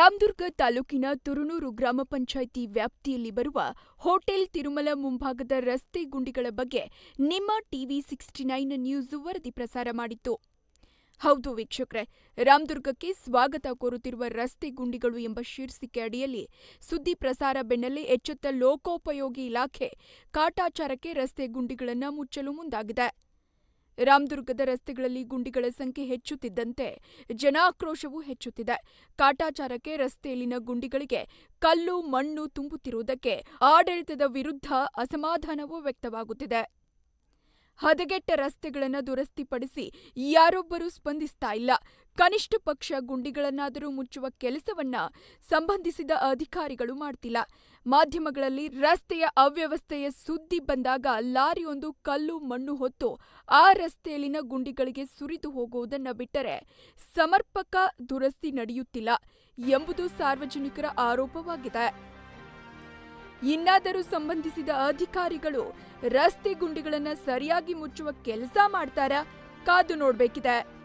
ರಾಮದುರ್ಗ ತಾಲೂಕಿನ ತುರುನೂರು ಗ್ರಾಮ ಪಂಚಾಯಿತಿ ವ್ಯಾಪ್ತಿಯಲ್ಲಿ ಬರುವ ಹೋಟೆಲ್ ತಿರುಮಲ ಮುಂಭಾಗದ ರಸ್ತೆ ಗುಂಡಿಗಳ ಬಗ್ಗೆ ನಿಮ್ಮ ಟಿವಿ ಸಿಕ್ಸ್ಟಿ ನೈನ್ ನ್ಯೂಸ್ ವರದಿ ಪ್ರಸಾರ ಮಾಡಿತ್ತು. ಹೌದು ವೀಕ್ಷಕರೇ, ರಾಮದುರ್ಗಕ್ಕೆ ಸ್ವಾಗತ ಕೋರುತ್ತಿರುವ ರಸ್ತೆ ಗುಂಡಿಗಳು ಎಂಬ ಶೀರ್ಷಿಕೆ ಅಡಿಯಲ್ಲಿ ಸುದ್ದಿ ಪ್ರಸಾರ ಬೆನ್ನಲ್ಲೇ ಎಚ್ಚೆತ್ತ ಲೋಕೋಪಯೋಗಿ ಇಲಾಖೆ ಕಾಟಾಚಾರಕ್ಕೆ ರಸ್ತೆ ಗುಂಡಿಗಳನ್ನು ಮುಚ್ಚಲು ಮುಂದಾಗಿದೆ. ರಾಮದುರ್ಗದ ರಸ್ತೆಗಳಲ್ಲಿ ಗುಂಡಿಗಳ ಸಂಖ್ಯೆ ಹೆಚ್ಚುತ್ತಿದ್ದಂತೆ ಜನಾಕ್ರೋಶವೂ ಹೆಚ್ಚುತ್ತಿದೆ. ಕಾಟಾಚಾರಕ್ಕೆ ರಸ್ತೆಯಲ್ಲಿನ ಗುಂಡಿಗಳಿಗೆ ಕಲ್ಲು, ಮಣ್ಣು ತುಂಬುತ್ತಿರುವುದಕ್ಕೆ ಆಡಳಿತದ ವಿರುದ್ಧ ಅಸಮಾಧಾನವೂ ವ್ಯಕ್ತವಾಗುತ್ತಿದೆ. ಹದಗೆಟ್ಟ ರಸ್ತೆಗಳನ್ನು ದುರಸ್ತಿಪಡಿಸಿ ಯಾರೊಬ್ಬರೂ ಸ್ಪಂದಿಸ್ತಾ ಇಲ್ಲ. ಕನಿಷ್ಠ ಪಕ್ಷ ಗುಂಡಿಗಳನ್ನಾದರೂ ಮುಚ್ಚುವ ಕೆಲಸವನ್ನ ಸಂಬಂಧಿಸಿದ ಅಧಿಕಾರಿಗಳು ಮಾಡ್ತಿಲ್ಲ. ಮಾಧ್ಯಮಗಳಲ್ಲಿ ರಸ್ತೆಯ ಅವ್ಯವಸ್ಥೆಯ ಸುದ್ದಿ ಬಂದಾಗ ಲಾರಿಯೊಂದು ಕಲ್ಲು, ಮಣ್ಣು ಹೊತ್ತು ಆ ರಸ್ತೆಯಲ್ಲಿನ ಗುಂಡಿಗಳಿಗೆ ಸುರಿದು ಹೋಗುವುದನ್ನ ಬಿಟ್ಟರೆ ಸಮರ್ಪಕ ದುರಸ್ತಿ ನಡೆಯುತ್ತಿಲ್ಲ ಎಂಬುದು ಸಾರ್ವಜನಿಕರ ಆರೋಪವಾಗಿದೆ. ಇನ್ನಾದರೂ ಸಂಬಂಧಿಸಿದ ಅಧಿಕಾರಿಗಳು ರಸ್ತೆ ಗುಂಡಿಗಳನ್ನು ಸರಿಯಾಗಿ ಮುಚ್ಚುವ ಕೆಲಸ ಮಾಡ್ತಾರಾ? ಕಾದು ನೋಡ್ಬೇಕಿದೆ.